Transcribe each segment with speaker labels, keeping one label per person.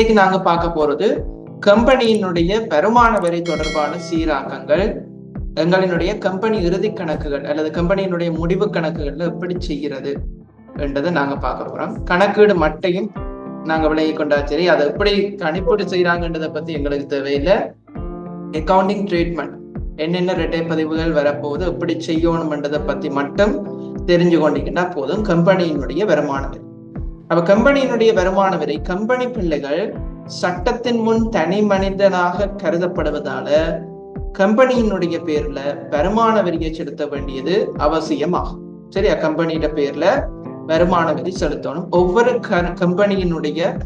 Speaker 1: இன்னைக்கு நாங்க பார்க்க போறது கம்பெனியினுடைய வருமான வரி தொடர்பான சீராக்கங்கள் எங்களினுடைய கம்பெனி இறுதி கணக்குகள் அல்லது கம்பெனியினுடைய முடிவு கணக்குகள்ல எப்படி செய்கிறது என்றதை நாங்க பார்க்க போறோம். கணக்கீடு மட்டையும் நாங்க விலகி கொண்டா சரி அதை எப்படி கணிப்பீடு செய்யறாங்கன்றதை பத்தி எங்களுக்கு தேவையில்லை. அக்கவுண்டிங் ட்ரீட்மெண்ட் என்னென்ன ரெட்டை பதிவுகள் வரப்போகுது எப்படி செய்யணும்ன்றதை பத்தி மட்டும் தெரிஞ்சு கொண்டீங்கன்னா போதும் கம்பெனியினுடைய வருமானம் அப்ப கம்பெனியினுடைய வருமான வரி கம்பெனி பிள்ளைகள் சட்டத்தின் முன் தனி மனிதனாக கருதப்படுவதால கம்பெனியினுடைய பேர்ல வருமான வரியை செலுத்த வேண்டியது அவசியமாகும். சரியா? கம்பெனியோட பேர்ல வருமான வரி செலுத்தணும். ஒவ்வொரு கம்பெனியினுடைய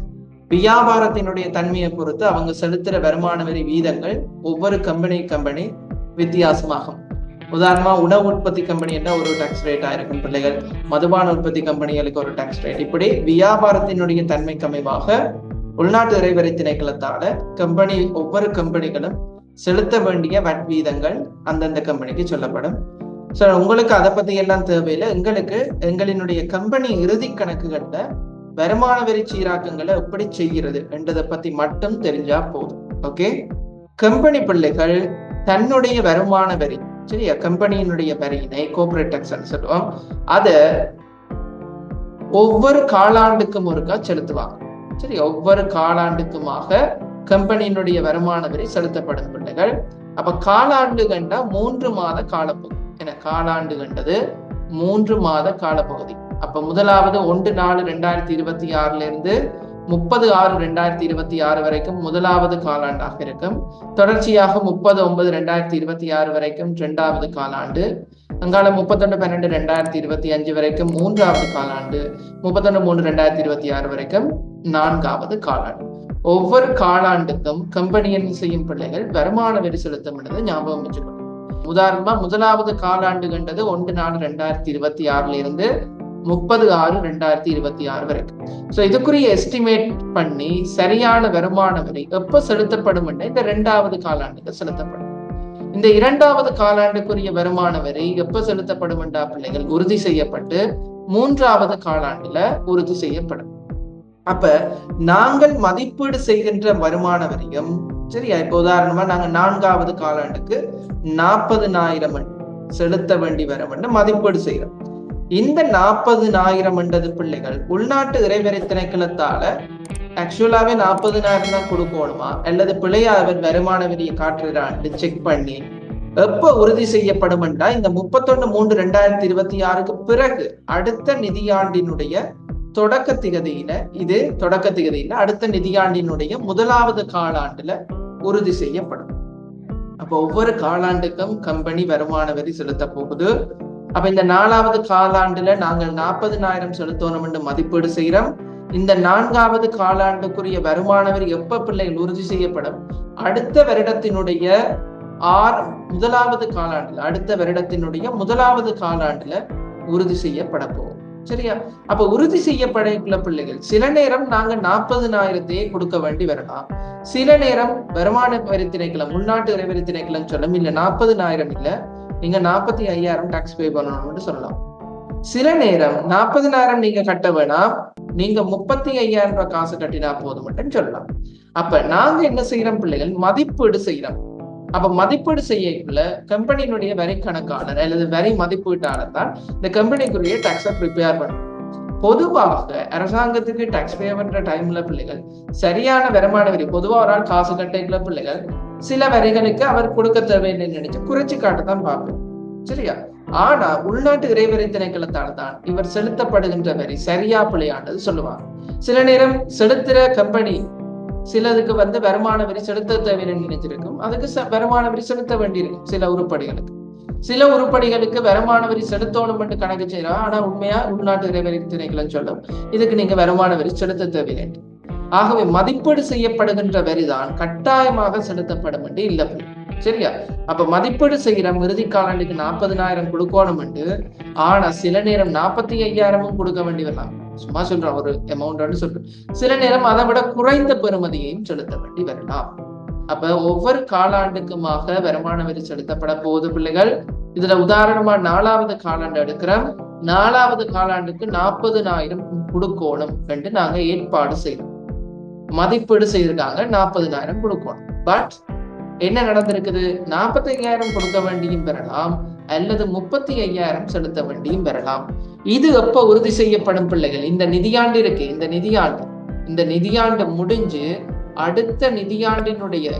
Speaker 1: வியாபாரத்தினுடைய தன்மையை பொறுத்து அவங்க செலுத்துற வருமான வரி வீதங்கள் ஒவ்வொரு கம்பெனி கம்பெனி வித்தியாசமாகும். உதாரணமா உணவு உற்பத்தி கம்பெனின்னா ஒரு டேக்ஸ் ரேட் ஆயிருக்கும் பிள்ளைகள்? மதுபான உற்பத்தி கம்பெனிகளுக்கு ஒரு டேக்ஸ் ரேட் இப்படி வியாபாரத்தினுடைய தன்மை கமைவாக உள்நாட்டு இறைவரை திணைக்களத்தால கம்பெனி ஒவ்வொரு கம்பெனிகளும் செலுத்த வேண்டிய வட் வீதங்கள் அந்தந்த கம்பெனிக்கு சொல்லப்படும். ஸோ உங்களுக்கு அதை பத்தி எல்லாம் தேவையில்லை. எங்களுக்கு எங்களினுடைய கம்பெனி இறுதி கணக்குகள்ல வருமான வரி சீராக்கங்களை எப்படி செய்கிறது என்றதை பத்தி மட்டும் தெரிஞ்சா போதும். ஓகே கம்பெனி பிள்ளைகள் தன்னுடைய வருமான வரி சரியா கம்பெனியினுடைய வரியினை கோபரேட் டாக்ஸ் சொல்லுவோம். அதை ஒவ்வொரு காலாண்டுக்கும் ஒருக்கா செலுத்துவாங்க. சரி ஒவ்வொரு காலாண்டுக்குமாக கம்பெனியினுடைய வருமான வரி செலுத்தப்படும் பிள்ளைகள். அப்ப காலாண்டு கண்டா மூன்று மாத காலப்பகுதி. என காலாண்டு கண்டது மூன்று மாத காலப்பகுதி. அப்ப முதலாவது ஒன்று நாலு ரெண்டாயிரத்தி இருபத்தி ஆறுல இருந்து முப்பது ஆறு ரெண்டாயிரத்தி இருபத்தி ஆறு வரைக்கும் முதலாவது காலாண்டாக இருக்கும். தொடர்ச்சியாக முப்பது ஒன்பது ரெண்டாயிரத்தி இருபத்தி ஆறு வரைக்கும் இரண்டாவது காலாண்டு. அங்கால முப்பத்தொன்று பன்னெண்டு ரெண்டாயிரத்தி இருபத்தி அஞ்சு வரைக்கும் மூன்றாவது காலாண்டு. முப்பத்தொன்று மூணு ரெண்டாயிரத்தி இருபத்தி ஆறு வரைக்கும் நான்காவது காலாண்டு. ஒவ்வொரு காலாண்டுக்கும் கம்பெனியின் செய்யும் பிள்ளைகள் வருமான வரி செலுத்தும் என்பதை ஞாபகம் வச்சுக்கணும். உதாரணமா முதலாவது காலாண்டு கண்டது ஒன்று நாலு ரெண்டாயிரத்தி இருபத்தி ஆறுல இருந்து முப்பது ஆறு ரெண்டாயிரத்தி இருபத்தி ஆறு வரைக்கும். ஸோ இதுக்குரிய எஸ்டிமேட் பண்ணி சரியான வருமான வரி எப்ப செலுத்தப்படும் இந்த ரெண்டாவது காலாண்டுக்கு செலுத்தப்படும். இந்த இரண்டாவது காலாண்டுக்குரிய வருமான வரி எப்ப செலுத்தப்படும் என்றா பிள்ளைகள் உறுதி செய்யப்பட்டு மூன்றாவது காலாண்டுல உறுதி செய்யப்படும். அப்ப நாங்கள் மதிப்பீடு செய்கின்ற வருமான வரியும் சரியா? இப்ப உதாரணமா நாங்க நான்காவது காலாண்டுக்கு நாற்பதுனாயிரம் செலுத்த வேண்டி வரும் மதிப்பீடு செய்யறோம் இந்த நாற்பதுனாயிரம் என்றது பிள்ளைகள் உள்நாட்டு இறைவரை திணைக்களத்தால ஆக்சுவலாவே நாற்பதுனாயிரம் தான் கொடுக்கணுமா? அல்லது பிள்ளையாவர் வருமான வரியை காட்டுறான்னு செக் பண்ணி எப்ப உறுதி செய்யப்படும் என்றா இந்த முப்பத்தொன்னு மூன்று ரெண்டாயிரத்தி இருபத்தி ஆறுக்கு பிறகு அடுத்த நிதியாண்டினுடைய தொடக்க திகதியில இது தொடக்க திகதியில அடுத்த நிதியாண்டினுடைய முதலாவது காலாண்டுல உறுதி செய்யப்படும். அப்ப ஒவ்வொரு காலாண்டுக்கும் கம்பெனி வருமான வரி செலுத்த போகுது. அப்ப இந்த நாலாவது காலாண்டுல நாங்கள் நாற்பதுனாயிரம் செலுத்தணும் என்று மதிப்பீடு செய்யறோம் இந்த நான்காவது காலாண்டுக்குரிய வருமான வரி எப்ப பிள்ளைகள் உறுதி செய்யப்படும்? அடுத்த வருடத்தினுடைய ஆர் முதலாவது காலாண்டுல அடுத்த வருடத்தினுடைய முதலாவது காலாண்டுல உறுதி செய்யப்பட போகும். சரியா? அப்ப உறுதி செய்யப்படக்குள்ள பிள்ளைகள் சில நேரம் நாங்க நாற்பதுனாயிரத்தையே கொடுக்க வேண்டி வரலாம். சில நேரம் வருமான வரி திணைக்களம் உள்நாட்டு வரி திணைக்களம் சொல்லும் இல்ல நாற்பதுனாயிரம் இல்ல நீங்க நாற்பத்தி ஐயாயிரம் டாக்ஸ் பே பண்ணணும்னு சொல்லலாம். சில நேரம் நாற்பதுனாயிரம் நீங்க கட்ட வேணாம். நீங்க முப்பத்தி ஐயாயிரம் ரூபாய் காசு கட்டினா போதும் மட்டும் சொல்லலாம். அப்ப நாங்க என்ன செய்யறோம் பிள்ளைகள்? மதிப்பீடு செய்யறோம் அப்ப மதிப்பீடு செய்யக்குள்ள கம்பெனியினுடைய வரி கணக்காளர் அல்லது வரி மதிப்பீட்டாளர் தான் இந்த கம்பெனிக்குரிய டாக்ஸை ப்ரிப்பேர் பண்ணும் பொதுவாக அரசாங்கத்துக்கு டாக்ஸ் பே பண்ற டைம்ல பிள்ளைகள் சரியான வருமான வரி பொதுவாக ஒரு ஆள் காசு கட்டைக்குள்ள பிள்ளைகள் சில வரிகளுக்கு அவர் கொடுக்க தேவையில்லைன்னு நினைச்சு குறைச்சு காட்டத்தான் பார்ப்பேன். சரியா? ஆனா உள்நாட்டு இறைவரை திணைக்களத்தால் தான் இவர் செலுத்தப்படுகின்ற வரி சரியா பிழையானது சொல்லுவாங்க. சில நேரம் செலுத்துற கம்பெனி சிலதுக்கு வந்து வருமான வரி செலுத்த தேவையில்லைன்னு நினைச்சிருக்கும். அதுக்கு வருமான வரி செலுத்த வேண்டியிருக்கும் சில உருப்படிகளுக்கு. சில உருப்படிகளுக்கு வருமான வரி செலுத்தணும் என்று கணக்கு செய்யறோம் ஆனா உண்மையா உள்நாட்டு இறைவரி திணைக்களம் சொல்லும் இதுக்கு நீங்க வருமான வரி செலுத்த தேவையில்லை ஆகவே மதிப்பீடு செய்யப்படுகின்ற வரிதான் கட்டாயமாக செலுத்தப்படும் என்று இல்லை சரியா? அப்ப மதிப்பீடு செய்யற இறுதி காலாண்டுக்கு நாற்பதுனாயிரம் கொடுக்கணும் என்று ஆனா சில நேரம் நாற்பத்தி ஐயாயிரமும் கொடுக்க வேண்டி வரலாம். சும்மா சொல்றேன் ஒரு அமௌண்ட் சொல்றேன் சில நேரம் அதை விட குறைந்த பெறுமதியையும் செலுத்த வேண்டி வரலாம். அப்ப ஒவ்வொரு காலாண்டுக்குமாக வருமான வரி செலுத்தப்பட போகுது பிள்ளைகள். இதுல உதாரணமா நாலாவது காலாண்டு எடுக்கிறோம். நாலாவது காலாண்டுக்கு நாற்பதுனாயிரம் கொடுக்கணும் என்று நாங்க ஏற்பாடு செய்யறோம் மதிப்பீடு செய்திருக்காங்க. நாற்பதுனாயிரம் கொடுக்கணும். பட் என்ன நடந்திருக்குது? நாற்பத்தி ஐயாயிரம் கொடுக்க வேண்டியும் பெறலாம். அல்லது முப்பத்தி ஐயாயிரம் செலுத்த வேண்டியும் பெறலாம். இது எப்ப உறுதி செய்யப்படும் பிள்ளைகள்? இந்த நிதியாண்டு இருக்கு. இந்த நிதியாண்டு. இந்த நிதியாண்டு முடிஞ்சு அடுத்த நிதியாண்டினுடைய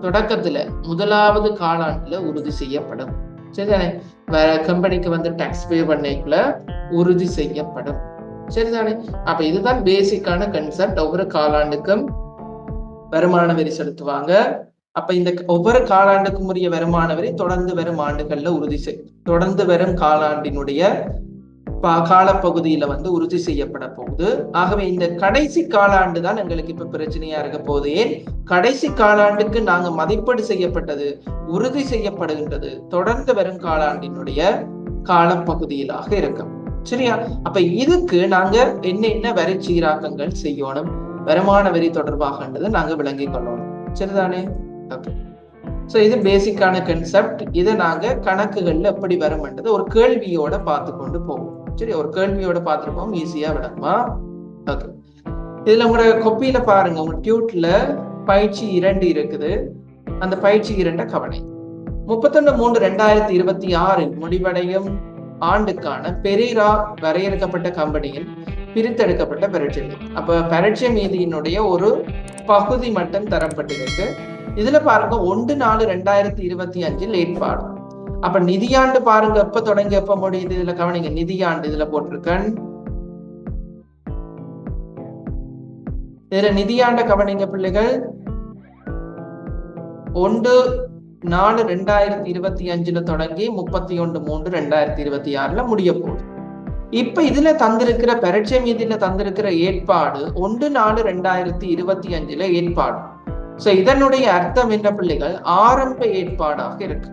Speaker 1: தொடக்கத்துல முதலாவது காலாண்டுல உறுதி செய்யப்படும். சரிதானே? வேற கம்பெனிக்கு வந்து டாக்ஸ் பே பண்ணிக்குள்ள உறுதி செய்யப்படும். சரிதானே? அப்ப இதுதான் பேசிக்கான கன்செப்ட் ஒவ்வொரு காலாண்டுக்கும் வருமான வரி செலுத்துவாங்க. அப்ப இந்த ஒவ்வொரு காலாண்டுக்கும் உரிய வருமான வரி தொடர்ந்து வரும் ஆண்டுகள்ல உறுதி செய் தொடர்ந்து வரும் காலாண்டினுடைய காலப்பகுதியில வந்து உறுதி செய்யப்பட போகுது. ஆகவே இந்த கடைசி காலாண்டு தான் எங்களுக்கு இப்ப பிரச்சனையா இருக்க போது ஏன்? கடைசி காலாண்டுக்கு நாங்க மதிப்பீடு செய்யப்பட்டது உறுதி செய்யப்படுகின்றது தொடர்ந்து வரும் காலாண்டினுடைய காலப்பகுதியிலாக இருக்கும். சரியா? அப்ப இதுக்கு நாங்க என்ன என்ன வரி சீராக்கங்கள் செய்யணும்? வருமான வரி தொடர்பாகன்றதை நாங்க விளங்கி கொள்ளணும். சரிதானே? ஓகே ஸோ இது பேசிக்கான கன்செப்ட் இதை நாங்க கணக்குகள்ல எப்படி வரும்ன்றது ஒரு கேள்வியோட பார்த்து கொண்டு போவோம். சரி ஒரு கேள்வியோட பார்த்துருப்போம் ஈஸியா விளக்குமா ஓகே இதுல உங்களோட கொப்பியில பாருங்க. உங்க டியூட்ல பயிற்சி இரண்டு இருக்குது. அந்த பயிற்சி இரண்ட கவனை முப்பத்தொன்னு மூன்று ரெண்டாயிரத்தி இருபத்தி ஆறில் முடிவடையும். ஆண்டுக்கான பெரீரா வரையறுக்கப்பட்ட கம்பெனியில் பிரித்தெடுக்கப்பட்ட பரீட்சை அப்ப பரீட்சை மீதியினுடைய ஒரு பகுதி மட்டும் தரப்பட்டிருக்கு. இதுல பாருங்க ஒன்று நாலு ரெண்டாயிரத்தி இருபத்தி அஞ்சில் ஏற்பாடு. அப்ப நிதியாண்டு பாருங்க எப்ப தொடங்கி எப்ப முடியுது? இதுல கவனிங்க நிதியாண்டு இதுல போட்டிருக்கேன். இதுல நிதியாண்ட கவனிங்க பிள்ளைகள். ஒன்று நாலு ரெண்டாயிரத்தி இருபத்தி அஞ்சுல தொடங்கி முப்பத்தி ஒன்று மூன்று ரெண்டாயிரத்தி இருபத்தி ஆறுல முடிய போகுது. இப்ப இதுல தந்திருக்கிற பரீட்சை மீதில தந்திருக்கிற ஏற்பாடு ஒன்று நாலு ரெண்டாயிரத்தி இருபத்தி அஞ்சுல ஏற்பாடு. சோ இதனுடைய அர்த்தம் என்ன பிள்ளைகள்? ஆரம்ப ஏற்பாடாக இருக்கு.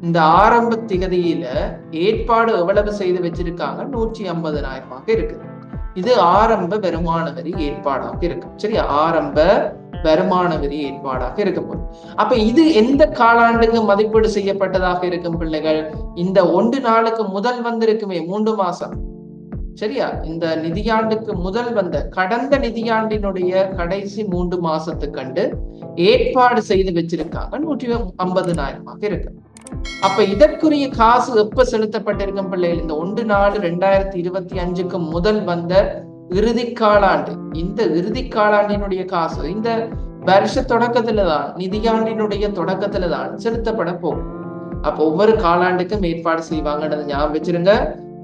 Speaker 1: இந்த ஆரம்ப திகதியில ஏற்பாடு எவ்வளவு செய்து வச்சிருக்காங்க? நூற்றி ஐம்பதனாயிரமாக இருக்குது இது ஆரம்ப வருமான வரி ஏற்பாடாக இருக்கு. சரி ஆரம்ப வருமான வரி ஏற்பாடாக இருக்கும் அப்ப இது எந்த காலாண்டுக்கு மதிப்பீடு செய்யப்பட்டதாக இருக்கும் பிள்ளைகள்? இந்த ஒன்று நாளுக்கு முதல் வந்திருக்குமே மூன்று மாசம். சரியா? இந்த நிதியாண்டுக்கு முதல் வந்த கடந்த நிதியாண்டினுடைய கடைசி மூன்று மாசத்து கண்டு ஏற்பாடு செய்து வச்சிருக்காங்க. நூற்றி ஐம்பதுனாயிரமாக இருக்கு. அப்ப இதற்குரிய காசு எப்ப செலுத்தப்பட்டிருக்கும் பிள்ளைகள்? இந்த ஒன்று நாலு ரெண்டாயிரத்தி இருபத்தி அஞ்சுக்கு முதல் வந்த இறுதி காலாண்டு. இந்த இறுதி காலாண்டினுடைய காசு இந்த வருஷ தொடக்கத்துல தான் நிதியாண்டினுடைய தொடக்கத்துல தான் செலுத்தப்பட போகும். அப்ப ஒவ்வொரு காலாண்டுக்கும் ஏற்பாடு செய்வாங்கன்றது ஞாபகம் வச்சிருங்க.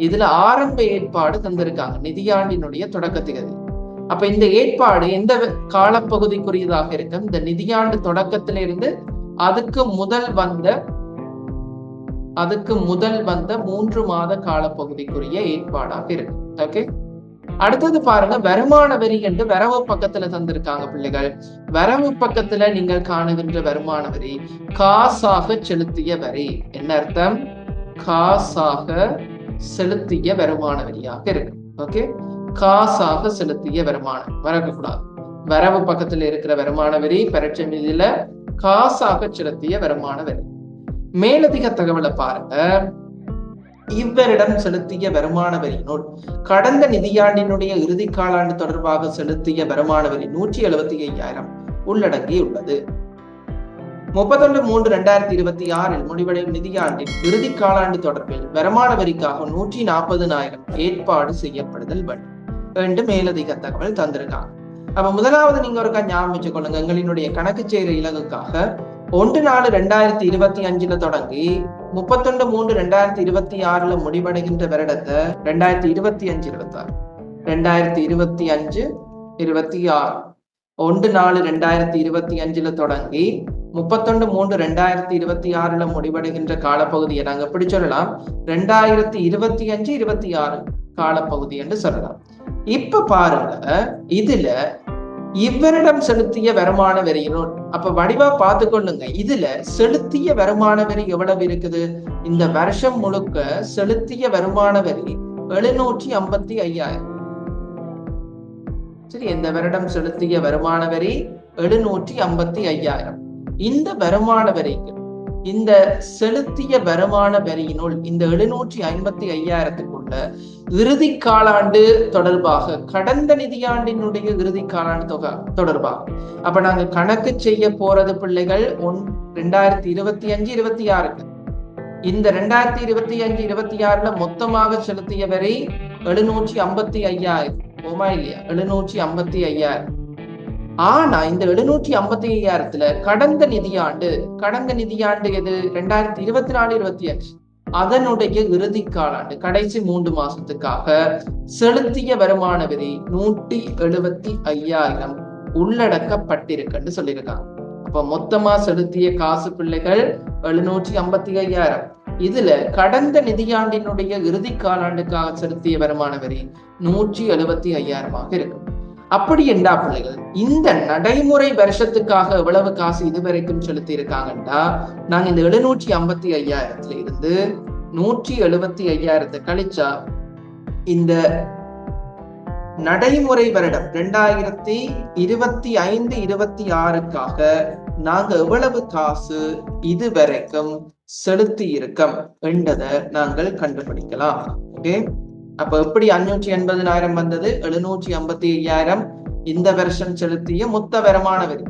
Speaker 1: இதுல ஆரம்ப ஏற்பாடு தந்திருக்காங்க நிதியாண்டினுடைய தொடக்கத்துக்கு அப்ப இந்த ஏற்பாடு எந்த காலப்பகுதிக்குரியதாக இருக்கும்? இந்த நிதியாண்டு தொடக்கத்திலிருந்து அதுக்கு முதல் வந்த அதுக்கு முதல் வந்த மூன்று மாத காலப்பகுதிக்குரிய ஏற்பாடாக இருக்கும். ஓகே? அடுத்தது பாருங்க வருமான வரி என்று வரவு பக்கத்துல தந்திருக்காங்க பிள்ளைகள். வரவு பக்கத்துல நீங்கள் காணுகின்ற வருமான வரி காசாக செலுத்திய வரி. என்ன அர்த்தம்? காசாக செலுத்திய வருமான வரியாக இருக்கு. ஓகே காசாக செலுத்திய வருமானம் மறக்கக்கூடாது வரவு பக்கத்துல இருக்கிற வருமான வரி பரீட்சை மீதியில காசாக செலுத்திய வருமான வரி. மேலதிக தகவலை பாருங்க. இவரிடம் செலுத்திய வருமான வரி நோட் கடந்த நிதியாண்டினுடைய இறுதி காலாண்டு தொடர்பாக செலுத்திய வருமான வரி நூற்றி எழுபத்தி ஐயாயிரம் உள்ளடங்கியுள்ளது. முப்பத்தொன்று மூன்று ரெண்டாயிரத்தி இருபத்தி ஆறில் முடிவடையும் நிதியாண்டின் இறுதி காலாண்டு தொடர்பில் வருமான வரிக்காக நூற்றி நாற்பதுனாயிரம் ஏற்பாடு செய்யப்படுதல் வேண்டும் என்று மேலதிக தகவல் தந்திருக்காங்க. அப்ப முதலாவது நீங்க ஒரு ஞாபகம் வச்சுக்கொள்ளுங்க. எங்களினுடைய கணக்கு செய்கிற இலகுக்காக ஒன்று நாலு ரெண்டாயிரத்தி இருபத்தி அஞ்சுல தொடங்கி முப்பத்தொண்டு மூன்று ரெண்டாயிரத்தி இருபத்தி ஆறுல முடிவடைகின்ற வருடத்தை ரெண்டாயிரத்தி இருபத்தி அஞ்சு இருபத்தி ஆறு ரெண்டாயிரத்தி இருபத்தி அஞ்சு இருபத்தி ஆறு. ஒன்று நாலு ரெண்டாயிரத்தி இருபத்தி அஞ்சுல தொடங்கி முப்பத்தொண்டு மூன்று ரெண்டாயிரத்தி இருபத்தி ஆறுல முடிவடைகின்ற காலப்பகுதியை நாங்க எப்படி சொல்லலாம்? ரெண்டாயிரத்தி இருபத்தி அஞ்சு இருபத்தி ஆறு காலப்பகுதி என்று சொல்லலாம். இப்ப பாருங்க இதுல இவரிடம் செலுத்திய வருமான வரியினும் அப்ப வடிவா பார்த்து கொள்ளுங்க இதுல செலுத்திய வருமான வரி எவ்வளவு இருக்குது? இந்த வருஷம் முழுக்க செலுத்திய வருமான வரி எழுநூற்றி ஐம்பத்தி ஐயாயிரம். சரி இந்த வருடம் செலுத்திய வருமான வரி எழுநூற்றி ஐம்பத்தி ஐயாயிரம். இந்த வருமான வரிக்கு இந்த செலுத்திய வருமான வரியினுள் இந்த எழுநூற்றி ஐம்பத்தி ஐயாயிரத்துக்குள்ள இறுதி காலாண்டு தொடர்பாக கடந்த நிதியாண்டினுடைய இறுதி காலாண்டு தொகை தொடர்பாக அப்ப நாங்க கணக்கு செய்ய போறது பிள்ளைகள் ஒன் ரெண்டாயிரத்தி இருபத்தி அஞ்சு இருபத்தி ஆறுக்கு. இந்த ரெண்டாயிரத்தி இருபத்தி அஞ்சு இருபத்தி ஆறுல மொத்தமாக செலுத்திய வரை எழுநூற்றி ஐம்பத்தி ஐயாயிரம். போமா இல்லையா? எழுநூற்றி ஐம்பத்தி ஐயாயிரம். ஆனா இந்த எழுநூற்றி ஐம்பத்தி ஐயாயிரத்துல கடந்த நிதியாண்டு கடந்த நிதியாண்டு எது? ரெண்டாயிரத்தி இருபத்தி நாலு இருபத்தி அஞ்சு அதனுடைய இறுதி காலாண்டு கடைசி மூன்று மாசத்துக்காக செலுத்திய வருமான வரி நூற்றி எழுபத்தி ஐயாயிரம் உள்ளடக்கப்பட்டிருக்குன்னு சொல்லியிருக்காங்க. அப்ப மொத்தமா செலுத்திய காசு பிள்ளைகள் எழுநூற்றி ஐம்பத்தி ஐயாயிரம் இதுல கடந்த நிதியாண்டினுடைய இறுதி காலாண்டுக்காக செலுத்திய வருமான வரி நூற்றி எழுபத்தி ஐயாயிரமாக இருக்கும் அப்படி என்றா பிள்ளைகள் இந்த நடைமுறை வருஷத்துக்காக எவ்வளவு காசு இதுவரைக்கும் செலுத்தி இருக்காங்கன்னா நாங்க இந்த எழுநூற்றி ஐம்பத்தி ஐயாயிரத்துல இருந்து நூற்றி எழுபத்தி ஐயாயிரத்தை கழிச்சா இந்த நடைமுறை வருடம் ரெண்டாயிரத்தி இருபத்தி ஐந்து இருபத்தி ஆறுக்காக நாங்க எவ்வளவு காசு இதுவரைக்கும் செலுத்தி இருக்கோம் என்றதை நாங்கள் கண்டுபிடிக்கலாம். ஓகே அப்ப எப்படி அஞ்சூற்றி எண்பதினாயிரம் வந்தது? எழுநூற்றி ஐம்பத்தி ஐயாயிரம் இந்த வருஷம் செலுத்திய மொத்த வருமான வரி.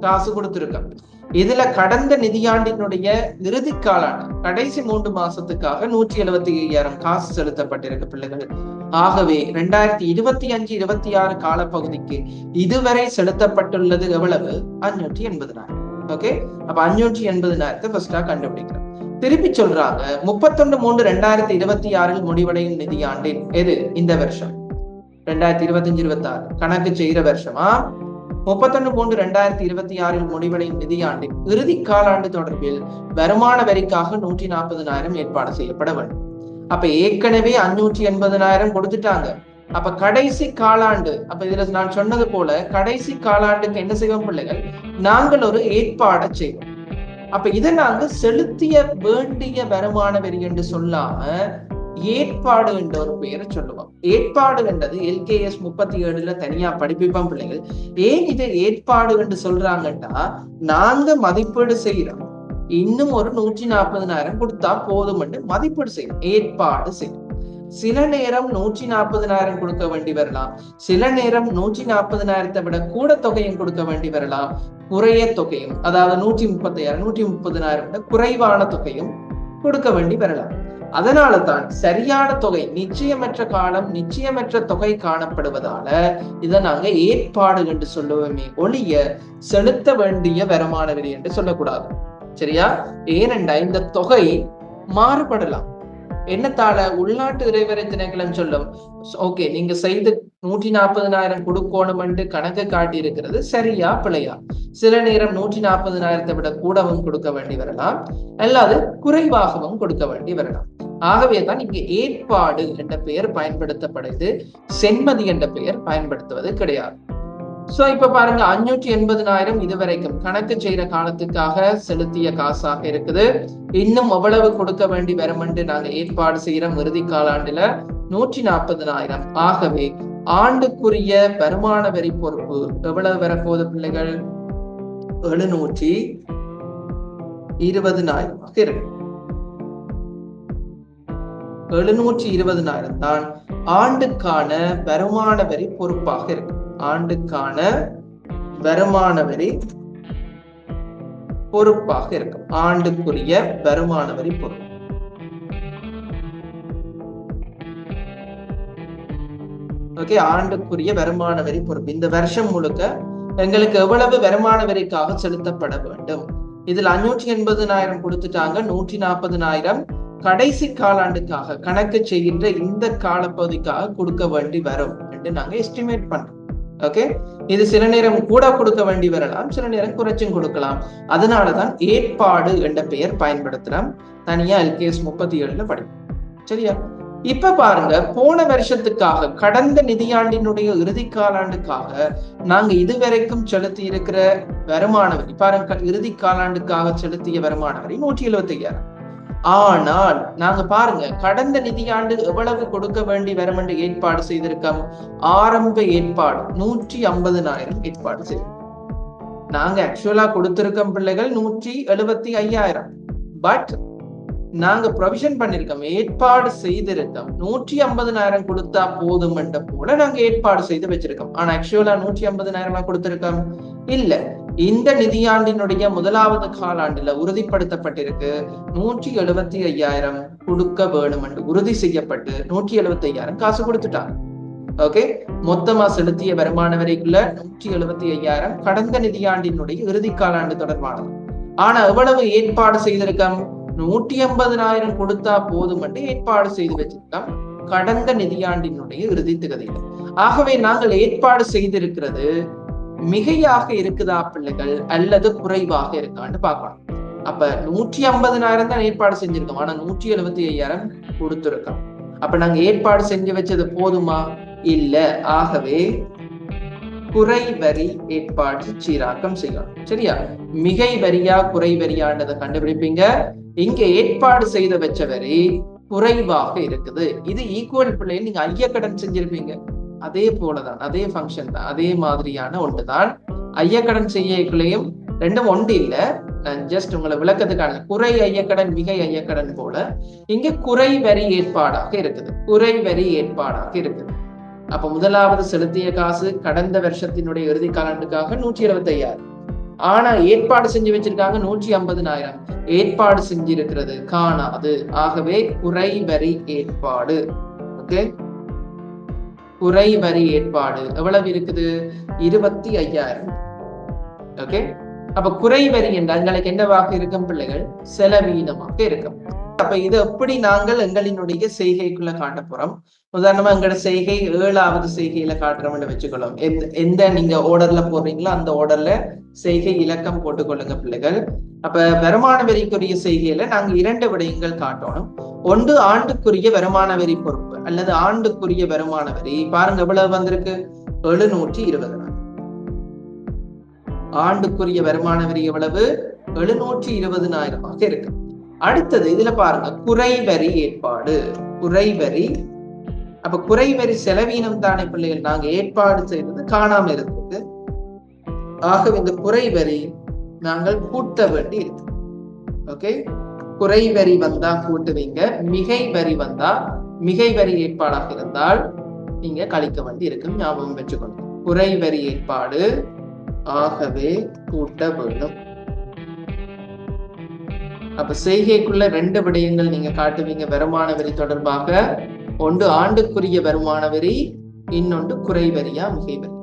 Speaker 1: காசு கொடுத்திருக்கோம். இதுல கடந்த நிதியாண்டினுடைய இறுதி காலாண்டு கடைசி மூன்று மாசத்துக்காக நூற்றி எழுபத்தி ஐயாயிரம் காசு செலுத்தப்பட்டிருக்கு பிள்ளைகள். ஆகவே ரெண்டாயிரத்தி இருபத்தி அஞ்சு இருபத்தி ஆறு காலப்பகுதிக்கு இதுவரை செலுத்தப்பட்டுள்ளது எவ்வளவு? அஞ்சூற்றி எண்பதினாயிரம். ஓகே அப்ப அஞ்சூற்றி எண்பதினாயிரத்தை ஃபர்ஸ்டா கண்டுபிடிக்கிறோம் திருப்பி சொல்றாங்க முப்பத்தொன்னு மூன்று ரெண்டாயிரத்தி இருபத்தி ஆறில் முடிவடையும் நிதியாண்டில் எது? இந்த வருஷம். ரெண்டாயிரத்தி இருபத்தி அஞ்சு இருபத்தி ஆறு கணக்கு செய்கிற வருஷமா? முப்பத்தொன்னு மூன்று ரெண்டாயிரத்தி இருபத்தி ஆறில் முடிவடையும் நிதியாண்டில் இறுதி காலாண்டு தொடர்பில் வருமான வரிக்காக நூற்றி நாற்பதுனாயிரம் ஏற்பாடு செய்யப்பட வேண்டும். அப்ப ஏற்கனவே அஞ்சூற்றி எண்பதுனாயிரம் கொடுத்துட்டாங்க. அப்ப கடைசி காலாண்டு அப்ப இதுல நான் சொன்னது போல கடைசி காலாண்டுக்கு என்ன செய்வோம் பிள்ளைகள்? நாங்கள் ஒரு ஏற்பாடை செய்வோம். அப்ப இதை நாங்க செலுத்திய வேண்டிய வருமான வரி என்று சொல்லாம ஏற்பாடு என்ற ஒரு பெயரை சொல்லுவோம். ஏற்பாடு என்றது எல்கேஎஸ் முப்பத்தி ஏழுல தனியா படிப்பிப்போம் பிள்ளைகள். ஏன் இதை ஏற்பாடு என்று சொல்றாங்கன்னா நாங்க மதிப்பீடு செய்யறோம். இன்னும் ஒரு நூற்றி நாற்பதுனாயிரம் கொடுத்தா போதும் என்று மதிப்பீடு செய்யும் ஏற்பாடு செய்யும் சில நேரம் நூற்றி நாற்பதுனாயிரம் கொடுக்க வேண்டி வரலாம். சில நேரம் நூற்றி நாற்பதுனாயிரத்தை விட கூட தொகையும் கொடுக்க வேண்டி வரலாம். குறைய தொகையும் அதாவது நூற்றி முப்பத்தாயிரம் நூற்றி முப்பதினாயிரம் விட குறைவான தொகையும் கொடுக்க வேண்டி வரலாம். அதனால தான் சரியான தொகை நிச்சயமற்ற காலம் நிச்சயமற்ற தொகை காணப்படுவதால இதை நாங்க ஏற்பாடு என்று சொல்லுவோமே ஒழிய செலுத்த வேண்டிய வருமான வரி என்று சொல்லக்கூடாது. சரியா? ஏனென்றா இந்த தொகை மாறுபடலாம். என்னத்தால உள்நாட்டு இறைவரை திணைக்களம் சொல்லும்? ஓகே நீங்க செய்து நூற்றி நாற்பதுனாயிரம் கொடுக்கணும்னு என்று கணக்கு காட்டி இருக்கிறது சரியா பிழையா? சில நேரம் நூற்றி நாற்பதுனாயிரத்தை விட கூடவும் கொடுக்க வேண்டி வரலாம். அல்லாது குறைவாகவும் கொடுக்க வேண்டி வரலாம். ஆகவே தான் இங்கு ஏற்பாடு என்ற பெயர் பயன்படுத்தப்படுது சென்மதி என்ற பெயர் பயன்படுத்துவது கிடையாது. சோ இப்ப பாருங்க அஞ்சூற்றி எண்பதுனாயிரம் இதுவரைக்கும் கணக்கு செய்யற காலத்துக்காக செலுத்திய காசாக இருக்குது. இன்னும் எவ்வளவு கொடுக்க வேண்டி வருமென்று நாங்க ஏற்பாடு செய்யறோம் இறுதி காலாண்டுல நூற்றி நாற்பதுனாயிரம். ஆகவே ஆண்டுக்குரிய வருமான வரி பொறுப்பு எவ்வளவு வரப்போகுது பிள்ளைகள்? எழுநூற்றி இருபதுனாயிரமாக இருக்கு. எழுநூற்றி இருபதுனாயிரம் தான் ஆண்டுக்கான வருமான வரி பொறுப்பாக இருக்கு. ஆண்டுக்கான வருமான வரி பொறுப்பாக இருக்கும். ஆண்டுக்குரிய வருமான வரி பொறுப்பு. ஓகே ஆண்டுக்குரிய வருமான வரி பொறுப்பு. இந்த வருஷம் முழுக்க எங்களுக்கு எவ்வளவு வருமான வரிக்காக செலுத்தப்பட வேண்டும்? இதுல அஞ்சூற்றி எண்பதுனாயிரம் கொடுத்துட்டாங்க நூற்றி நாற்பதுனாயிரம் கடைசி காலாண்டுக்காக கணக்கு செய்கின்ற இந்த காலப்பகுதிக்காக கொடுக்க வேண்டி வரும் என்று நாங்க எஸ்டிமேட் பண்றோம். ஓகே இது சில நேரம் கூட கொடுக்க வேண்டி வரலாம் சில நேரம் குறைச்சும் கொடுக்கலாம். அதனாலதான் ஏற்பாடு என்ற பெயர் பயன்படுத்துறோம் தனியா எல்கேஎஸ் முப்பத்தி ஏழுல படிக்கும் சரியா? இப்ப பாருங்க போன வருஷத்துக்காக கடந்த நிதியாண்டினுடைய இறுதி காலாண்டுக்காக நாங்க இதுவரைக்கும் செலுத்தி இருக்கிற வருமான வரி பாருங்க இறுதி காலாண்டுக்காக செலுத்திய வருமான வரி நூற்றி எழுபத்தி ஐயாயிரம். ஆனால் நாங்க பாருங்க கடந்த நிதியாண்டு எவ்வளவு கொடுக்க வேண்டி வரும் என்று ஏற்பாடு செய்திருக்கோம்? ஆரம்ப ஏற்பாடு நூற்றி ஐம்பதுனாயிரம் ஏற்பாடு செய்யும் நாங்க ஆக்சுவலா கொடுத்திருக்கோம் பிள்ளைகள் நூற்றி எழுபத்தி ஐயாயிரம். பட் நாங்க ப்ரொவிஷன் பண்ணிருக்கோம் ஏற்பாடு செய்திருக்கோம். நூற்றி ஐம்பதுனாயிரம் கொடுத்தா போதும் என்ற போல நாங்க ஏற்பாடு செய்து வச்சிருக்கோம். ஆனா ஆக்சுவலா நூற்றி ஐம்பதுனாயிரமா கொடுத்திருக்கோம்? இல்ல. இந்த நிதியாண்டினுடைய முதலாவது காலாண்டுல உறுதிப்படுத்தப்பட்டிருக்கு. நூற்றி எழுபத்தி ஐயாயிரம் கொடுக்க வேணும் என்று உறுதி செய்யப்பட்டு நூற்றி எழுபத்தி ஐயாயிரம் காசு கொடுத்துட்டாங்க. ஓகே? மொத்தமா செலுத்திய வருமான வரைக்குள்ள நூற்றி எழுபத்தி ஐயாயிரம் கடந்த நிதியாண்டினுடைய இறுதி காலாண்டு தொடர்பானது. ஆனா எவ்வளவு ஏற்பாடு செய்திருக்கோம்? நூற்றி ஐம்பதனாயிரம் கொடுத்தா போதும் என்று ஏற்பாடு செய்து வச்சிருக்கோம். கடந்த நிதியாண்டினுடைய இறுதி திகதியில. ஆகவே நாங்கள் ஏற்பாடு செய்திருக்கிறது மிகையாக இருக்குதா பிள்ளைகள்? அல்லது குறைவாக இருக்கான்னு பார்க்கணும் அப்ப நூற்றி ஐம்பதனாயிரம் தான் ஏற்பாடு செஞ்சிருக்கோம். ஆனா நூற்றி எழுபத்தி ஐயாயிரம் கொடுத்துருக்கோம். அப்ப நாங்க ஏற்பாடு செஞ்சு வச்சது போதுமா? இல்ல. ஆகவே குறை வரி ஏற்பாடு சீராக்கம் செய்யணும். சரியா? மிகை வரியா குறை வரியான்றதை கண்டுபிடிப்பீங்க. இங்க ஏற்பாடு செய்த வச்ச வரி குறைவாக இருக்குது. இது ஈக்குவல் பிள்ளைன்னு நீங்க ஐயக்கடன் செஞ்சிருப்பீங்க. அதே போலதான் அதே ஃபங்க்ஷன் தான் அதே மாதிரியான ஒன்று தான் ஐயக்கடன் செய்யக்குள்ளேயும் ரெண்டும் ஒன்று இல்ல. ஜஸ்ட் உங்களை விளக்கத்துக்கான குறை ஐயக்கடன் மிகை ஐயக்கடன் போல இங்க குறை வரி ஏற்பாடாக இருக்குது. குறை வரி ஏற்பாடாக இருக்குது. அப்ப முதலாவது செலுத்திய காசு கடந்த வருஷத்தினுடைய இறுதி காலாண்டுக்காக நூற்றி இருபத்தி ஐயாயிரம் ஆனா ஏற்பாடு செஞ்சு வச்சிருக்காங்க நூற்றி ஐம்பதுனாயிரம். ஏற்பாடு செஞ்சிருக்கிறது காணாது. ஆகவே குறை வரி ஏற்பாடு. ஓகே குறை வரி ஏற்பாடு. எவ்வளவு இருக்குது? இருபத்தி ஐயாயிரம். ஓகே அப்ப குறை வரி என்றால் எங்களுக்கு என்னவாக இருக்கும் பிள்ளைகள்? செலவீனமாக இருக்கும். அப்ப இது எப்படி நாங்கள் எங்களினுடைய செய்கைக்குள்ள காட்ட போறோம்? உதாரணமா எங்களோட செய்கை ஏழாவது செய்கையில காட்டுறோம்னு வச்சுக்கொள்ளும். எந்த எந்த நீங்க ஆர்டர்ல போடுறீங்களோ அந்த ஆர்டர்ல செய்கை இலக்கம் போட்டுக்கொள்ளுங்க பிள்ளைகள். அப்ப வருமான வரிக்குரிய செய்கையில நாங்க இரண்டு விடயங்கள் காட்டணும். ஒன்று ஆண்டுக்குரிய வருமான வரி பொறுப்பு அல்லது ஆண்டுக்குரிய வருமான வரி. பாருங்க எவ்வளவு வந்திருக்கு? எழுநூற்றி இருபது நாள். ஆண்டுக்குரிய வருமான வரி எவ்வளவு? எழுநூற்றி இருபதுனாயிரமாக இருக்கு. அடுத்தது இதுல பாருங்க குறைவரி ஏற்பாடு. குறைவரி அப்ப குறைவரி செலவீனம் தானே பிள்ளைகள்? நாங்க ஏற்பாடு செய்தது காணாம இருந்தது. ஆகவே இந்த குறைவரி நாங்கள் கூட்ட வேண்டி இருக்கு. ஓகே? குறைவரி வந்தா கூட்டுவீங்க மிகை வரி வந்தா மிகை வரி ஏற்பாடாக இருந்தால் நீங்க கழிக்க வேண்டி இருக்கும். ஞாபகம் வச்சுக்கணும். குறைவரி ஏற்பாடு ஆகவே கூட்ட வேண்டும். அப்ப செய்கைக்குள்ள ரெண்டு விடயங்கள் நீங்க காட்டுவீங்க. வருமான வரி தொடர்பாக ஒன்று ஆண்டுக்குரிய வருமான வரி இன்னொன்று குறைவரியா மிகை வரி.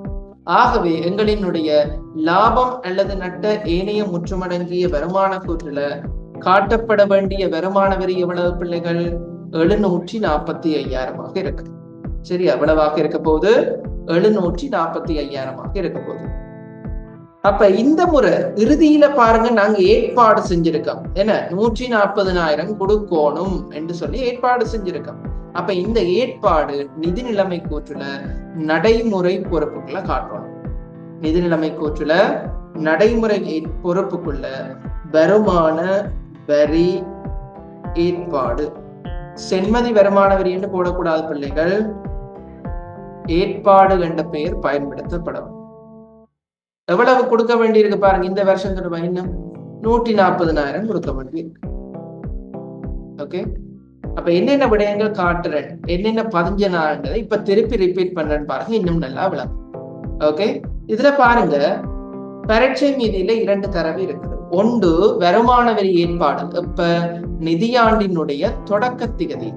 Speaker 1: ஆகவே எங்களினுடைய லாபம் அல்லது நட்ட ஏனைய முற்றுமடங்கிய வருமான கூற்றுல காட்டப்பட வேண்டிய வருமான வரி எவ்வளவு பிள்ளைகள்? எழுநூற்றி நாற்பத்தி ஐயாயிரமாக இருக்கு சரி எவ்வளவாக இருக்க போகுது எழுநூற்றி நாற்பத்தி ஐயாயிரமாக இருக்க போகுது அப்ப இந்த முறை இறுதியில பாருங்க நாங்க ஏற்பாடு செஞ்சிருக்கோம். என்ன? நூற்றி நாற்பதுனாயிரம் கொடுக்கணும் என்று சொல்லி ஏற்பாடு செஞ்சிருக்கோம். அப்ப இந்த ஏற்பாடு நிதி நிலைமை கூற்றுல நடைமுறை பொறுப்புகளை காட்டணும் நிதி நிலைமை கூற்றுல நடைமுறை பொறுப்புக்குள்ள வருமான வரி ஏற்பாடு. சென்மதி வருமான வரி என்று போடக்கூடாத பிள்ளைகள். ஏற்பாடு என்ற பெயர் பயன்படுத்தப்படும். எவ்வளவு கொடுக்க வேண்டியிருக்கு பாருங்க இந்த வருஷம் இன்னும் நூற்றி நாற்பதுனாயிரம் கொடுக்க வேண்டியிருக்கு. ஓகே அப்ப என்னென்ன விடயங்கள் காட்டுறேன்? என்னென்ன பதிஞ்சனான்றதை இப்ப திருப்பி ரிப்பீட் பண்றேன்னு பாருங்க இன்னும் நல்லா விளங்கும். ஓகே இதுல பாருங்க பரீட்சை மீதியில இரண்டு தரவு இருக்குது. ஒன்று வருமான வரி ஏற்பாடு. இப்ப நிதியாண்டினுடைய தொடக்க திகதி.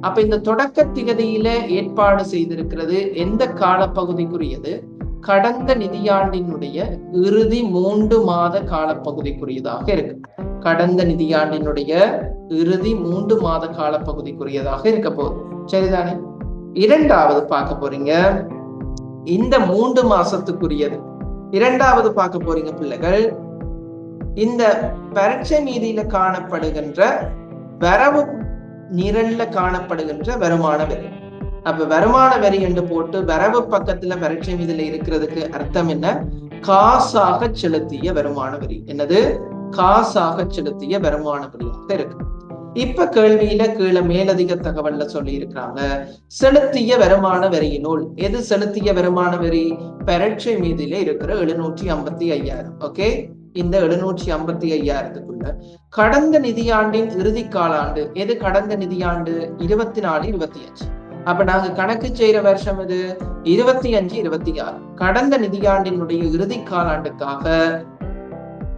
Speaker 1: அப்ப இந்த தொடக்க திகதியில ஏற்பாடு செய்திருக்கிறது எந்த காலப்பகுதிக்குரியது? கடந்த நிதியாண்டினுடைய இறுதி மூன்று மாத காலப்பகுதிக்குரியதாக இருக்கு. கடந்த நிதியாண்டினுடைய இறுதி மூன்று மாத காலப்பகுதிக்குரியதாக இருக்க போகுது. சரிதானே? இரண்டாவது பார்க்க போறீங்க. இந்த மூன்று மாசத்துக்குரியது. இரண்டாவது பார்க்க போறீங்க பிள்ளைகள். இந்த பரீட்சை மீதியில காணப்படுகின்ற வரவு நிரல்ல காணப்படுகின்ற வருமான வரி. அப்ப வருமான வரி என்று போட்டு வரவு பக்கத்துல பரட்சை மீதுல இருக்கிறதுக்கு அர்த்தம் என்ன? காசாக செலுத்திய வருமான வரி. என்னது? காசாக செலுத்திய வருமான வரியாக இருக்கு. இப்ப கேள்வியில கீழே மேலதிக தகவல்ல சொல்லி இருக்கிறாங்க. செலுத்திய வருமான வரியினுள் எது செலுத்திய வருமான வரி? பரட்சை மீதில இருக்கிற எழுநூற்றி ஐம்பத்தி ஐயாயிரம். ஓகே இந்த எழுநூற்றி ஐம்பத்தி ஐயாயிரத்துக்குள்ள கடந்த நிதியாண்டின் இறுதி காலாண்டு எது கடந்த நிதியாண்டு? இருபத்தி நாலு இருபத்தி அஞ்சு அப்ப நாங்க கணக்கு செய்யற வருஷம் இது இருபத்தி அஞ்சு இருபத்தி ஆறு கடந்த நிதியாண்டினுடைய இறுதி காலாண்டுக்காக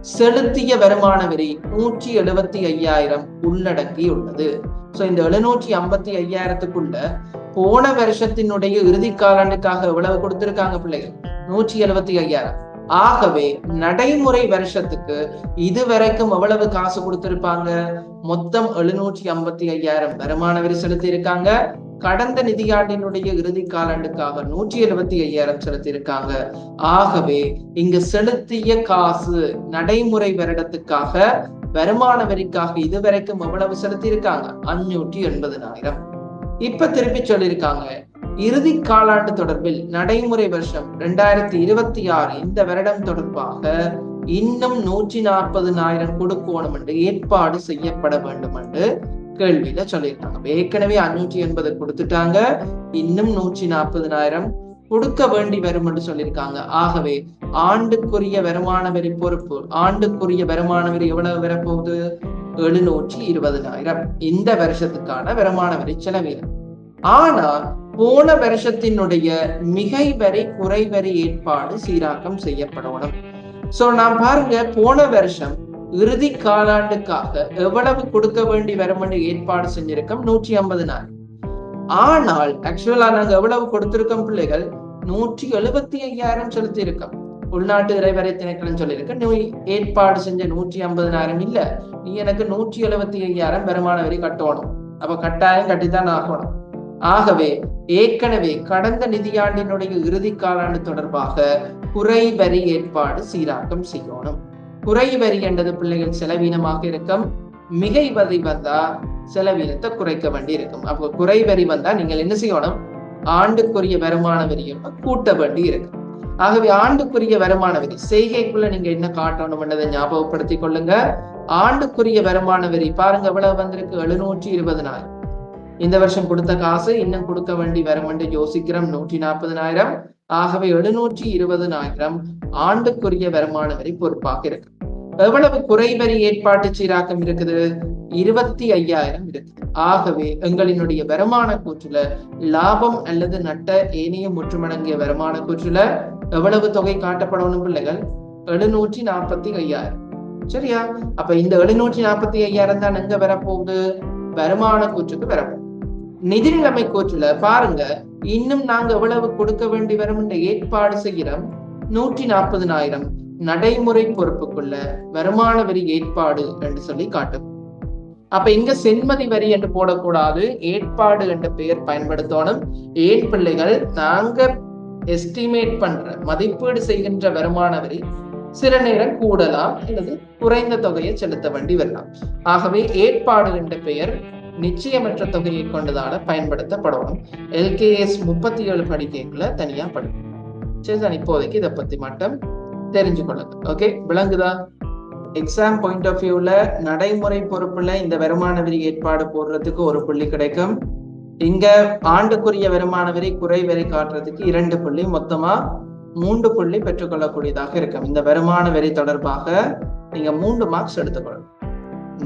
Speaker 1: செலுத்திய வருமான வரி நூற்றி எழுபத்தி ஐயாயிரம் உள்ளடக்கி உள்ளது சோ இந்த எழுநூற்றி ஐம்பத்தி ஐயாயிரத்துக்குள்ள போன வருஷத்தினுடைய இறுதி காலாண்டுக்காக எவ்வளவு கொடுத்திருக்காங்க பிள்ளைகள்? நூற்றி எழுபத்தி ஐயாயிரம். ஆகவே நடைமுறை வருஷத்துக்கு இதுவரைக்கும் எவ்வளவு காசு கொடுத்திருப்பாங்க? மொத்தம் எழுநூற்றி ஐம்பத்தி ஐயாயிரம் வருமான வரி செலுத்தி இருக்காங்க கடந்த நிதியாண்டினுடைய இறுதி காலாண்டுக்காக நூற்றி எழுபத்தி ஐயாயிரம் செலுத்தி இருக்காங்க ஆகவே இங்கு செலுத்திய காசு நடைமுறை வருடத்துக்காக வருமான வரிக்காக இதுவரைக்கும் எவ்வளவு செலுத்தி இருக்காங்க அஞ்சூற்றி எண்பதுனாயிரம். இப்ப திருப்பி சொல்லியிருக்காங்க இறுதி காலாண்டு தொடர்பில் நடைமுறை வருஷம் ரெண்டாயிரத்தி இருபத்தி ஆறு இந்த வருடம் தொடர்பாக இன்னும் நூற்றி நாற்பதுனாயிரம் கொடுக்கணும் என்று ஏற்பாடு செய்யப்பட வேண்டும் என்று கேள்வியில சொல்லியிருக்காங்க. ஏற்கனவே அஞ்சூற்றி எண்பது கொடுத்துட்டாங்க. இன்னும் நூற்றி நாற்பதுனாயிரம் கொடுக்க வேண்டி வரும் என்று சொல்லியிருக்காங்க. ஆகவே ஆண்டுக்குரிய வருமான வரி பொறுப்பு ஆண்டுக்குரிய வருமான வரி எவ்வளவு வரப்போகுது? எழுநூற்றி இருபதுனாயிரம். இந்த வருஷத்துக்கான வருமான வரி செலவீனம் ஆனா போன வருஷத்தினுடைய மிகை வரை குறை வரி ஏற்பாடு சீராக்கம் செய்யப்படணும். சோ நான் பாருங்க போன வருஷம் இறுதி காலாண்டுக்காக எவ்வளவு கொடுக்க வேண்டி வரும்னு ஏற்பாடு செஞ்சிருக்கோம்? நூற்றி ஐம்பது நாள். ஆனால் ஆக்சுவலா நாங்க எவ்வளவு கொடுத்திருக்கோம் பிள்ளைகள்? நூற்றி எழுபத்தி ஐயாயிரம் செலுத்தி இருக்கோம் உள்நாட்டு இறைவரை திணைக்களம் சொல்லியிருக்க. நீ ஏற்பாடு செஞ்ச நூற்றி ஐம்பதுனாயிரம் இல்ல. நீ எனக்கு நூற்றி எழுபத்தி ஐயாயிரம் வருமான வரி கட்டணும். அப்ப கட்டாயம் கட்டித்தான் ஆகணும். ஆகவே ஏற்கனவே கடந்த நிதியாண்டினுடைய இறுதி காலாண்டு தொடர்பாக குறை வரி ஏற்பாடு சீராக்கம் செய்யணும். குறை வரி என்றது பிள்ளைகள் செலவீனமாக இருக்கும். மிகை வரி வந்தா செலவீனத்தை குறைக்க வேண்டி இருக்கும். அப்போ குறை வரி வந்தா நீங்கள் என்ன செய்யணும்? ஆண்டுக்குரிய வருமான வரியும் கூட்ட வேண்டி இருக்கும். ஆகவே ஆண்டுக்குரிய வருமான வரி செய்கைக்குள்ள நீங்க என்ன காட்டணும் என்றதை ஞாபகப்படுத்திக் கொள்ளுங்க. ஆண்டுக்குரிய வருமான வரி பாருங்க எவ்வளவு வந்திருக்கு? எழுநூற்றி இருபது நாள். இந்த வருஷம் கொடுத்த காசு இன்னும் கொடுக்க வேண்டி வரும் என்று யோசிக்கிறோம். நூற்றி நாற்பதுனாயிரம் ஆகவே எழுநூற்றி இருபதுனாயிரம் ஆண்டுக்குரிய வருமான வரி பொறுப்பாக இருக்கு. எவ்வளவு குறைவரி ஏற்பாட்டு சீராக்கம் இருக்குது? இருபத்தி ஐயாயிரம் இருக்குது. ஆகவே எங்களினுடைய வருமான கூற்றுல லாபம் அல்லது நட்ட ஏனைய முற்றுமடங்கிய வருமான கூற்றுல எவ்வளவு தொகை காட்டப்படணும் பிள்ளைகள்? எழுநூற்றி நாற்பத்தி ஐயாயிரம் சரியா? அப்ப இந்த எழுநூற்றி நாற்பத்தி ஐயாயிரம் தான் எங்க வரப்போகுது? வருமான கூற்றுக்கு வரப்போகுது. நிதி நிலைமை பாருங்க இன்னும் நாங்க எவ்வளவு கொடுக்க வேண்டி வரும் என்ற ஏற்பாடு செய்கிறோம் நூற்றி நாற்பதுனாயிரம் நடைமுறை பொறுப்புக்குள்ள வருமான வரி ஏற்பாடு என்று சொல்லி காட்டும். அப்ப இங்க சென்மதி வரி என்று போடக்கூடாது ஏற்பாடு என்ற பெயர் பயன்படுத்தணும். ஏன் பிள்ளைகள் நாங்க எஸ்டிமேட் பண்ற மதிப்பீடு செய்கின்ற வருமான வரி சில நேரம் கூடலாம் அல்லது குறைந்த தொகையை செலுத்த வேண்டி வரலாம். ஆகவே ஏற்பாடு என்ற பெயர் நிச்சயமற்ற தொகையை கொண்டதால பயன்படுத்தப்படணும் எல்கேஎஸ் முப்பத்தி ஏழு படிக்கைகளை தனியா படும் சரி இப்போதைக்கு இதை பத்தி மட்டும் தெரிஞ்சு கொள்ளுங்க ஓகே விளங்குதா எக்ஸாம் பாயிண்ட் ஆஃப் வியூல நடைமுறை பொறுப்புல இந்த வருமான வரி ஏற்பாடு போடுறதுக்கு ஒரு புள்ளி கிடைக்கும். இங்க ஆண்டுக்குரிய வருமான வரி குறை வரி காட்டுறதுக்கு இரண்டு புள்ளி மொத்தமா மூன்று புள்ளி பெற்றுக்கொள்ளக்கூடியதாக இருக்கும். இந்த வருமான வரி தொடர்பாக நீங்க மூன்று மார்க்ஸ் எடுத்துக்கொள்ளணும்.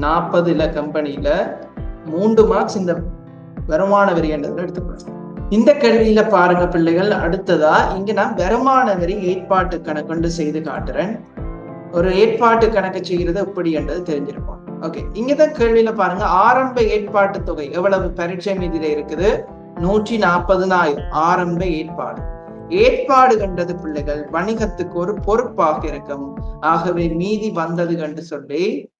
Speaker 1: நாற்பதுல கம்பெனியில மூன்று மார்க்ஸ் இந்த வருமான வரி என்றதுல எடுத்துக்கொள்ளணும் இந்த கேள்வியில பாருங்க பிள்ளைகள் அடுத்ததா இங்க நான் வருமான வரி ஏற்பாட்டு கணக்கு செய்து காட்டுறேன். ஒரு ஏற்பாட்டு கணக்கு செய்கிறது எப்படி என்றது தெரிஞ்சிருப்போம். ஓகே இங்கதான் கேள்வியில பாருங்க ஆரம்ப ஏற்பாட்டு தொகை எவ்வளவு? பரீட்சை மீதியில இருக்குது நூற்றி நாற்பதுனாயிரம் ஆரம்ப ஏற்பாடு. ஏற்பாடு கண்டது பிள்ளைகள் வணிகத்துக்கு ஒரு பொறுப்பாக இருக்கும் ஆகவே மீதி வந்தது கண்டு சொல்லி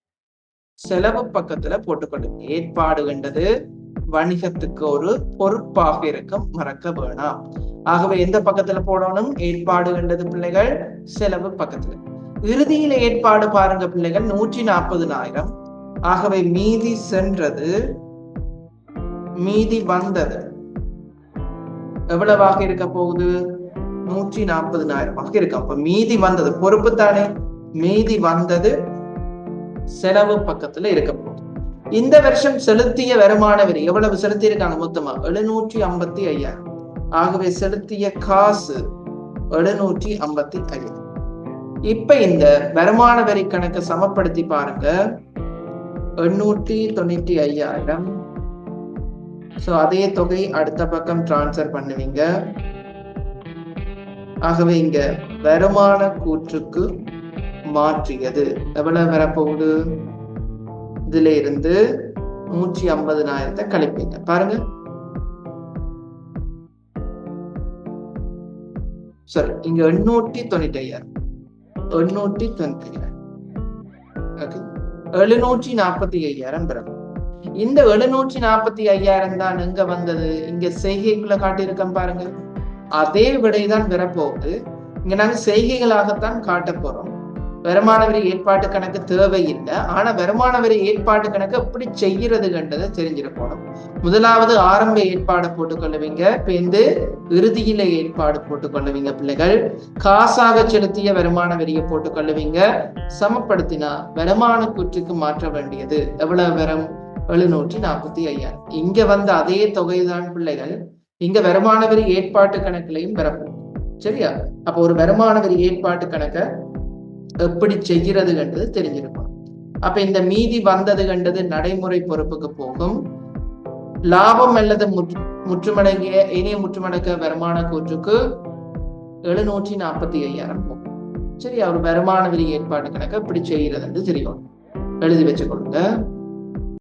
Speaker 1: செலவு பக்கத்துல போட்டுக்கொள்ளுங்க ஏற்பாடு கண்டது வணிகத்துக்கு ஒரு பொறுப்பாக இருக்கும். மறக்க வேணாம். ஆகவே எந்த பக்கத்துல போடணும்? ஏற்பாடு கண்டது பிள்ளைகள் செலவு பக்கத்துல. இறுதியில ஏற்பாடு பாருங்க பிள்ளைகள் நூற்றி நாற்பதுனாயிரம். ஆகவே மீதி சென்றது மீதி வந்தது. எவ்வளவாக இருக்க போகுது? நூற்றி நாற்பதுனாயிரமாக இருக்கும். அப்ப மீதி வந்தது. பொறுப்பு தானே மீதி வந்தது செலவு பக்கத்துல இருக்க போகுது. இந்த வருஷம் செலுத்திய வருமான வரி எவ்வளவு செலுத்தி இருக்காங்க மொத்தமா? எழுநூற்றி ஐம்பத்தி ஐயாயிரம். ஆகவே செலுத்திய காசு எழுநூற்றி ஐம்பத்தி ஐயாயிரம். இப்ப இந்த வருமான வரி கணக்கை சமப்படுத்தி பாருங்க. எண்ணூற்றி தொண்ணூற்றி ஐயாயிரம். சோ அதே தொகை அடுத்த பக்கம் டிரான்ஸ்ஃபர் பண்ணுவீங்க. ஆகவே இங்க வருமான கூற்றுக்கு மாற்றியது. எவ்வளவு வரப்போகுது? இதுல இருந்து நூற்றி ஐம்பதுனாயிரத்தை கழிப்பீங்க. பாருங்க. சரி இங்க எண்ணூற்றி தொண்ணூத்தி ஐயாயிரம் எண்ணூற்றி தொண்ணூத்தி ஐயாயிரம் ஓகே எழுநூற்றி நாற்பத்தி ஐயாயிரம் பிறகு. இந்த எழுநூற்றி நாற்பத்தி ஐயாயிரம் தான் எங்க வந்தது? இங்க செய்கைக்குள்ள காட்டியிருக்கேன் பாருங்க. அதே விடைதான் வரப்போகுது. இங்க நாங்க செய்கைகளாகத்தான் காட்ட போறோம். வருமான வரி ஏற்பாட்டு கணக்கு தேவையில்லை. ஆனா வருமான வரி ஏற்பாட்டு கணக்கு எப்படி செய்யறதுன்றதை தெரிஞ்சிருக்கணும் முதலாவது ஆரம்ப ஏற்பாடு போட்டுக்கொள்ளுவீங்க பிந்து இறுதியில ஏற்பாடு போட்டுக்கொள்ளுவீங்க பிள்ளைகள். காசாக செலுத்திய வருமான வரியை போட்டுக்கொள்ளுவீங்க சமப்படுத்தினா வருமான கூற்றுக்கு மாற்ற வேண்டியது எவ்வளவு வரும்? எழுநூற்றி நாற்பத்தி ஐயாயிரம் இங்க வந்த அதே தொகைதான் பிள்ளைகள். இங்க வருமான வரி ஏற்பாட்டு கணக்குலையும் பெறப்படும் சரியா? அப்ப ஒரு வருமான வரி ஏற்பாட்டு கணக்கை எப்படி செய்கிறது கண்டது தெரிஞ்சிருக்கும். அப்ப இந்த மீதி வந்தது கண்டது நடைமுறை பொறுப்புக்கு போகும். லாபம் அல்லது முற்று முற்றுமடங்கிய இணைய முற்றுமடக்க வருமான கூற்றுக்கு எழுநூற்றி நாற்பத்தி ஐயாயிரம் போகும் சரி அவர் வருமான வரி ஏற்பாடு கணக்கு இப்படி செய்கிறது தெரியும். எழுதி வச்சுக்கொள்ளுங்க.